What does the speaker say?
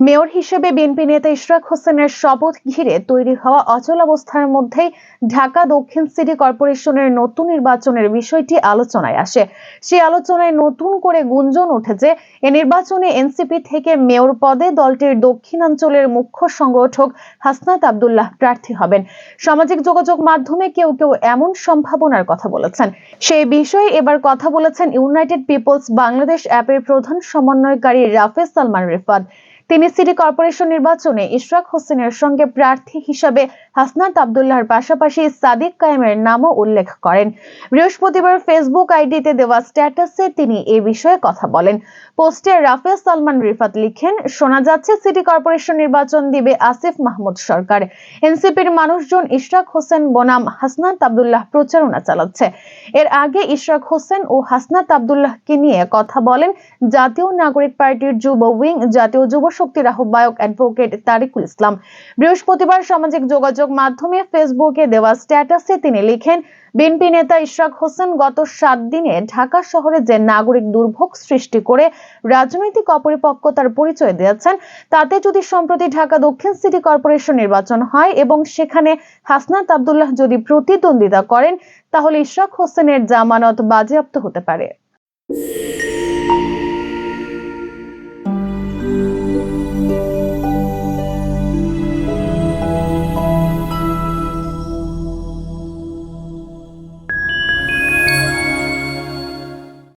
Mayor হিসেবে BNP নেতা ইশরাক হোসেনের শপথ ঘিরে তৈরি হওয়া অচলাবস্থার মধ্যেই ঢাকা দক্ষিণ সিটি কর্পোরেশনের নতুন নির্বাচনের বিষয়টি আলোচনায় আসে। সেই আলোচনায় নতুন করে গুঞ্জন উঠেছে, এ নির্বাচনে এনসিপি থেকে মেয়র পদে দলটির দক্ষিণাঞ্চলের মুখ্য সংগঠক হাসনাত আবদুল্লাহ প্রার্থী হবেন। সামাজিক যোগাযোগ মাধ্যমে কেউ কেউ এমন সম্ভাবনার কথা বলেছেন। সেই বিষয়ে এবার কথা বলেছেন ইউনাইটেড পিপলস বাংলাদেশ অ্যাপের প্রধান সমন্বয়কারী রাফেজ সালমান রিফাত। তিনি সিটি কর্পোরেশন নির্বাচনে ইশরাক হোসেনের সঙ্গে প্রার্থী হিসাবে হাসনাত আব্দুল্লাহর পাশাপাশি সাদিক কায়েমের নামও উল্লেখ করেন। বৃহস্পতিবার ফেসবুক আইডিতে দেওয়া স্ট্যাটাসে তিনি এ বিষয়ে কথা বলেন। পোস্টে রাফেজ সালমান রিফাত লিখেন, শোনা যাচ্ছে সিটি কর্পোরেশন নির্বাচন দিবে আসিফ মাহমুদ সরকার। এনসিপির মানুষজন ইশরাক হোসেন বনাম, হাসনাত আব্দুল্লাহ প্রচারণা চালাচ্ছে। এর আগে ইশরাক হোসেন ও হাসনাত আব্দুল্লাহকে নিয়ে কথা বলেন জাতীয় নাগরিক পার্টির যুব উইং, জাতীয় যুব শক্তির আহ্বায়ক অ্যাডভোকেট তারিকুল ইসলাম। বৃহস্পতিবার সামাজিক যোগাযোগ মাধ্যমে ফেসবুকে দেওয়া স্ট্যাটাসে তিনি লিখেন, বিএনপি নেতা ইশরাক হোসেন গত সাত দিনে ঢাকা শহরে যে নাগরিক দুর্ভোগ সৃষ্টি করে রাজনৈতিক অপরিপক্কতার পরিচয় দিয়েছেন, তাতে যদি সম্প্রতি ঢাকা দক্ষিণ সিটি কর্পোরেশন নির্বাচন হয় এবং সেখানে হাসনাত আব্দুল্লাহ যদি প্রতিদ্বন্দ্বিতা করেন, তাহলে ইশরাক হোসেনের জামানত বাজেয়াপ্ত হতে পারে।